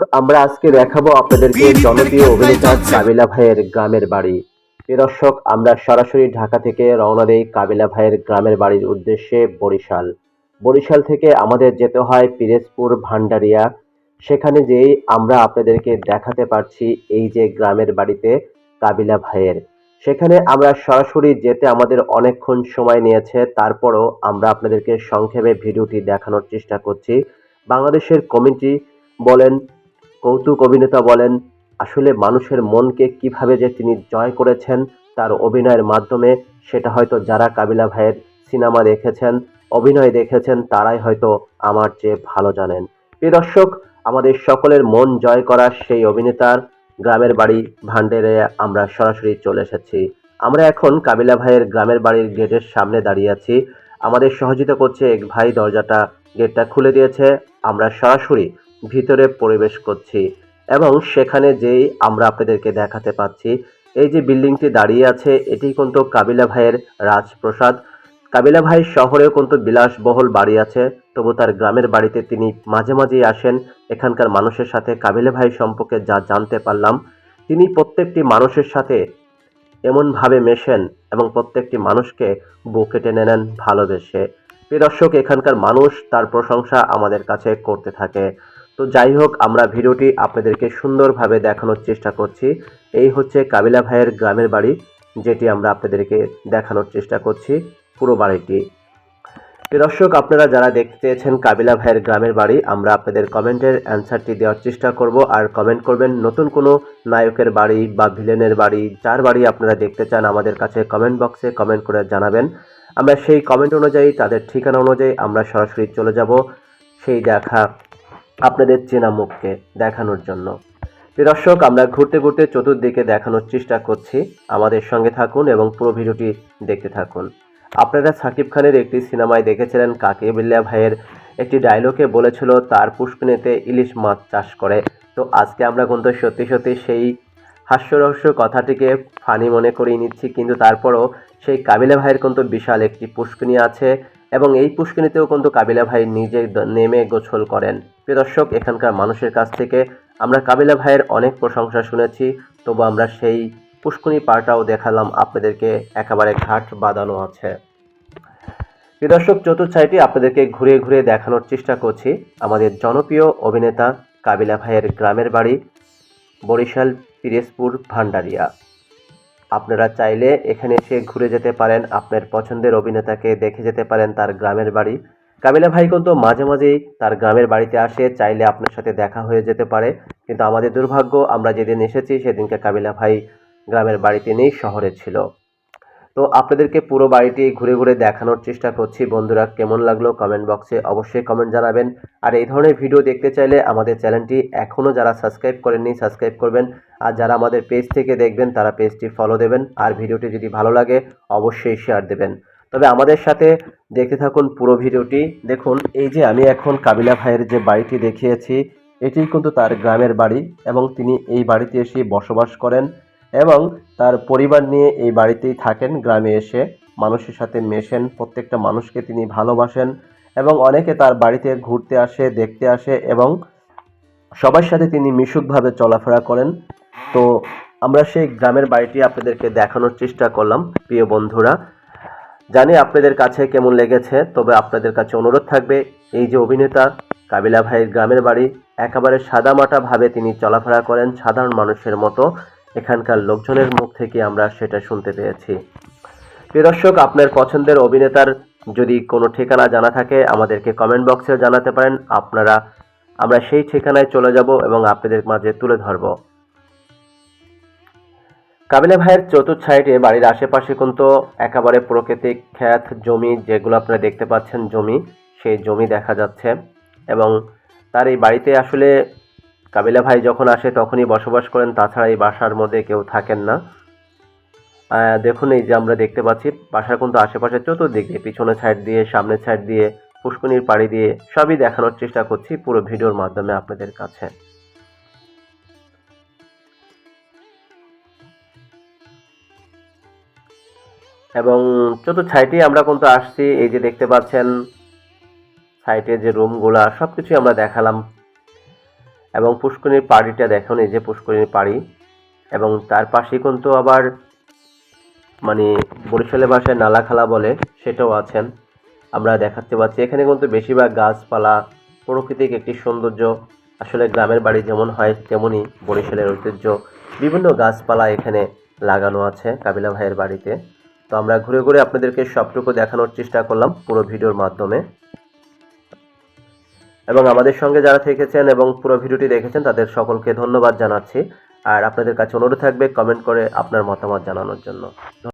আমরা আজকে দেখাবো আপনাদেরকে জনপ্রিয় অভিনেতা কাবিলা ভাইয়ের গ্রামের বাড়ি। প্রিয় দর্শক আমরা সরাসরি ঢাকা থেকে রওনা দেই কাবিলা ভাইয়ের গ্রামের বাড়ির উদ্দেশ্যে বরিশাল। বরিশাল থেকে আমাদের যেতে হয় পিরেজপুর ভান্ডারিয়া। সেখানে যেই আমরা আপনাদেরকে দেখাতে পারছি এই যে গ্রামের বাড়িতে কাবিলা ভাইয়ের। সেখানে আমরা সরাসরি যেতে আমাদের অনেকক্ষণ সময় নিয়েছে তারপরও আমরা আপনাদেরকে সংক্ষেপে ভিডিওটি দেখানোর চেষ্টা করছি। বাংলাদেশের কমিটি বলেন কৌতুক অভিনেতা বলেন, আসলে মানুষের মনকে কীভাবে যে তিনি জয় করেছেন তার অভিনয়ের মাধ্যমে, সেটা হয়তো যারা কাবিলা ভাইয়ের সিনেমা দেখেছেন, অভিনয় দেখেছেন, তারাই হয়তো আমার চেয়ে ভালো জানেন। প্রিয় দর্শক, আমাদের সকলের মন জয় করা সেই অভিনেতার গ্রামের বাড়ি ভান্ডেরে আমরা সরাসরি চলে এসেছি। আমরা এখন কাবিলা ভাইয়ের গ্রামের বাড়ির গেটের সামনে দাঁড়িয়ে আছি। আমাদের সহযোগিতা করছে এক ভাই, দরজাটা গেটটা খুলে দিয়েছে। আমরা সরাসরি ভিতরে পরিবেশ করছি এবং সেখানে যেই আমরা আপনাদেরকে দেখাতে পাচ্ছি, এই যে বিল্ডিংটি দাঁড়িয়ে আছে, এটি কিন্তু কাবিলা ভাইয়ের রাজপ্রসাদ। কাবিলা ভাই শহরেও কিন্তু বিলাসবহুল বাড়ি আছে, তবু তার গ্রামের বাড়িতে তিনি মাঝে মাঝেই আসেন। এখানকার মানুষের সাথে কাবিলা ভাই সম্পর্কে যা জানতে পারলাম, তিনি প্রত্যেকটি মানুষের সাথে এমনভাবে মেশেন এবং প্রত্যেকটি মানুষকে বুকে টেনে নেন ভালোবেসে। প্রিয় দর্শক, এখানকার মানুষ তার প্রশংসা আমাদের কাছে করতে থাকে। তো যাই হোক, আমরা ভিডিওটি আপনাদেরকে সুন্দরভাবে দেখানোর চেষ্টা করছি। এই হচ্ছে কাবিলা ভাইয়ের গ্রামের বাড়ি, যেটি আমরা আপনাদেরকে দেখানোর চেষ্টা করছি পুরো বাড়িটি। দর্শক, আপনারা যারা দেখতে চেয়েছেন কাবিলা ভাইয়ের গ্রামের বাড়ি, আমরা আপনাদের কমেন্টের অ্যান্সারটি দেওয়ার চেষ্টা করব। আর কমেন্ট করবেন, নতুন কোনো নায়কের বাড়ি বা ভিলেনের বাড়ি, যার বাড়ি আপনারা দেখতে চান, আমাদের কাছে কমেন্ট বক্সে কমেন্ট করে জানাবেন। আমরা সেই কমেন্ট অনুযায়ী, তাদের ঠিকানা অনুযায়ী আমরা সরাসরি চলে যাব। সেই দেখা আপনাদের চেনা মুখকে দেখানোর জন্য। দর্শক, আমরা ঘুরতে ঘুরতে চতুর্দিকে দেখানোর চেষ্টা করছি। আমাদের সঙ্গে থাকুন এবং পুরো ভিডিওটি দেখতে থাকুন। আপনারা সাকিব খানের একটি সিনেমায় দেখেছিলেন কাকে বিল্লা ভাইয়ের একটি ডায়লগে বলেছিল, তার পুষ্কিনীতে ইলিশ মাছ চাষ করে। তো আজকে আমরা কিন্তু সত্যি সত্যি সেই হাস্যরহস্য কথাটিকে ফানি মনে করিয়ে নিচ্ছি, কিন্তু তারপরও সেই কাবিলা ভাইয়ের কিন্তু বিশাল একটি পুষ্কিনী আছে এবং এই পুষ্কিনীতেও কিন্তু কাবিলা ভাই নিজে নেমে গোছল করেন। প্রিয় দর্শক, এখানকার মানুষের কাছ থেকে আমরা কাবিলা ভাইয়ের অনেক প্রশংসা শুনেছি। তবু আমরা সেই পুষ্করণী পাড়টাও দেখালাম, আপনাদেরকে একেবারে ঘাট বাঁধানো আছে। প্রিয় দর্শক, চতুর্থ সাইডে আপনাদেরকে ঘুরে ঘুরে দেখানোর চেষ্টা করছি। আমাদের জনপ্রিয় অভিনেতা কাবিলা ভাইয়ের গ্রামের বাড়ি, বরিশাল, পিরেজপুর, ভান্ডারিয়া। আপনারা চাইলে এখানে এসে ঘুরে যেতে পারেন, আপনার পছন্দের অভিনেতাকে দেখে যেতে পারেন তার গ্রামের বাড়ি। কাবিলা ভাই কিন্তু মাঝে মাঝেই তার গ্রামের বাড়িতে আসে, চাইলে আপনার সাথে দেখা হয়ে যেতে পারে। কিন্তু আমাদের দুর্ভাগ্য, আমরা যেদিন এসেছি সেদিনকে কাবিলা ভাই গ্রামের বাড়িতে নেই, শহরে ছিল। তো আপনাদেরকে পুরো বাড়িটি ঘুরে ঘুরে দেখানোর চেষ্টা করছি। বন্ধুরা, কেমন লাগল কমেন্ট বক্সে অবশ্যই কমেন্ট জানাবেন। আর এই ধরনের ভিডিও দেখতে চাইলে আমাদের চ্যানেলটি এখনও যারা সাবস্ক্রাইব করেননি, সাবস্ক্রাইব করবেন। আর যারা আমাদের পেজ থেকে দেখবেন, তারা পেজটি ফলো দেবেন। আর ভিডিওটি যদি ভালো লাগে, অবশ্যই শেয়ার দেবেন। তবে আমাদের সাথে দেখতে থাকুন পুরো ভিডিওটি। দেখুন, এই যে আমি এখন কাবিলা ভাইয়ের যে বাড়িটি দেখিয়েছি, এটি কিন্তু তার গ্রামের বাড়ি এবং তিনি এই বাড়িতে এসে বসবাস করেন এবং তার পরিবার নিয়ে এই বাড়িতেই থাকেন। গ্রামে এসে মানুষের সাথে মেশেন, প্রত্যেকটা মানুষকে তিনি ভালোবাসেন এবং অনেকে তার বাড়িতে ঘুরতে আসে, দেখতে আসে এবং সবার সাথে তিনি মিশুকভাবে চলাফেরা করেন। তো আমরা সেই গ্রামের বাড়িটি আপনাদেরকে দেখানোর চেষ্টা করলাম, প্রিয় বন্ধুরা। জানি আপনাদের কাছে কেমন লেগেছে, তবে আপনাদের কাছে অনুরোধ থাকবে, এই যে অভিনেতা কাবিলা ভাইয়ের গ্রামের বাড়ি, একেবারে সাদামাটা ভাবে তিনি চলাফেরা করেন সাধারণ মানুষের মতো, এখানকার লোকজনের মুখ থেকে আমরা সেটা শুনতে পেয়েছি। দর্শক, আপনার পছন্দের অভিনেতার যদি কোনো ঠিকানা জানা থাকে, আমাদেরকে কমেন্ট বক্সে জানাতে পারেন, আপনারা, আমরা সেই ঠিকানায় চলে যাব এবং আপনাদের মাঝে তুলে ধরব। কাবিলা ভাইয়ের চতুর্থ সাইডে বাড়ির আশেপাশে কিন্তু একেবারে প্রাকৃতিক খ্যাত জমি, যেগুলো আপনারা দেখতে পাচ্ছেন, জমি, সেই জমি দেখা যাচ্ছে। এবং তার এই বাড়িতে আসলে কাবিলা ভাই যখন আসে তখনই বসবাস করেন, তাছাড়া এই বাসার মধ্যে কেউ থাকেন না। দেখুন এই যে আমরা দেখতে পাচ্ছি, বাসার কিন্তু আশেপাশে চতুর্দিকে পিছনে সাইড দিয়ে, সামনে সাইড দিয়ে পুষ্কনির পাড়ি দিয়ে সবই দেখানোর চেষ্টা করছি পুরো ভিডিওর মাধ্যমে আপনাদের কাছে। এবং চতুর্থ সাইডে আমরা কিন্তু আসছি, এই যে দেখতে পাচ্ছেন সাইটে যে রুমগুলা সব কিছুই আমরা দেখালাম। এবং পুষ্করিণীর পাড়িটা দেখুন, এই যে পুষ্করিণীর পাড়ি। এবং তার পাশে কিন্তু আবার মানে বরিশালের ভাষায় নালাখালা বলে, সেটাও আছেন। আমরা দেখাতে পাচ্ছি, এখানে কিন্তু বেশিরভাগ গাছপালা, প্রাকৃতিক একটি সৌন্দর্য। আসলে গ্রামের বাড়ি যেমন হয় তেমনই বরিশালের ঐতিহ্য। বিভিন্ন গাছপালা এখানে লাগানো আছে কাবিলা ভাইয়ের বাড়িতে। তো আমরা ঘুরে ঘুরে আপনাদেরকে সবটুকু দেখানোর চেষ্টা করলাম পুরো ভিডিওর মাধ্যমে। এবং আমাদের সঙ্গে যারা থেকেছেন এবং পুরো ভিডিওটি দেখেছেন, তাদের সকলকে ধন্যবাদ জানাচ্ছি। আর আপনাদের কাছে অনুরোধ থাকবে কমেন্ট করে আপনার মতামত জানানোর জন্য।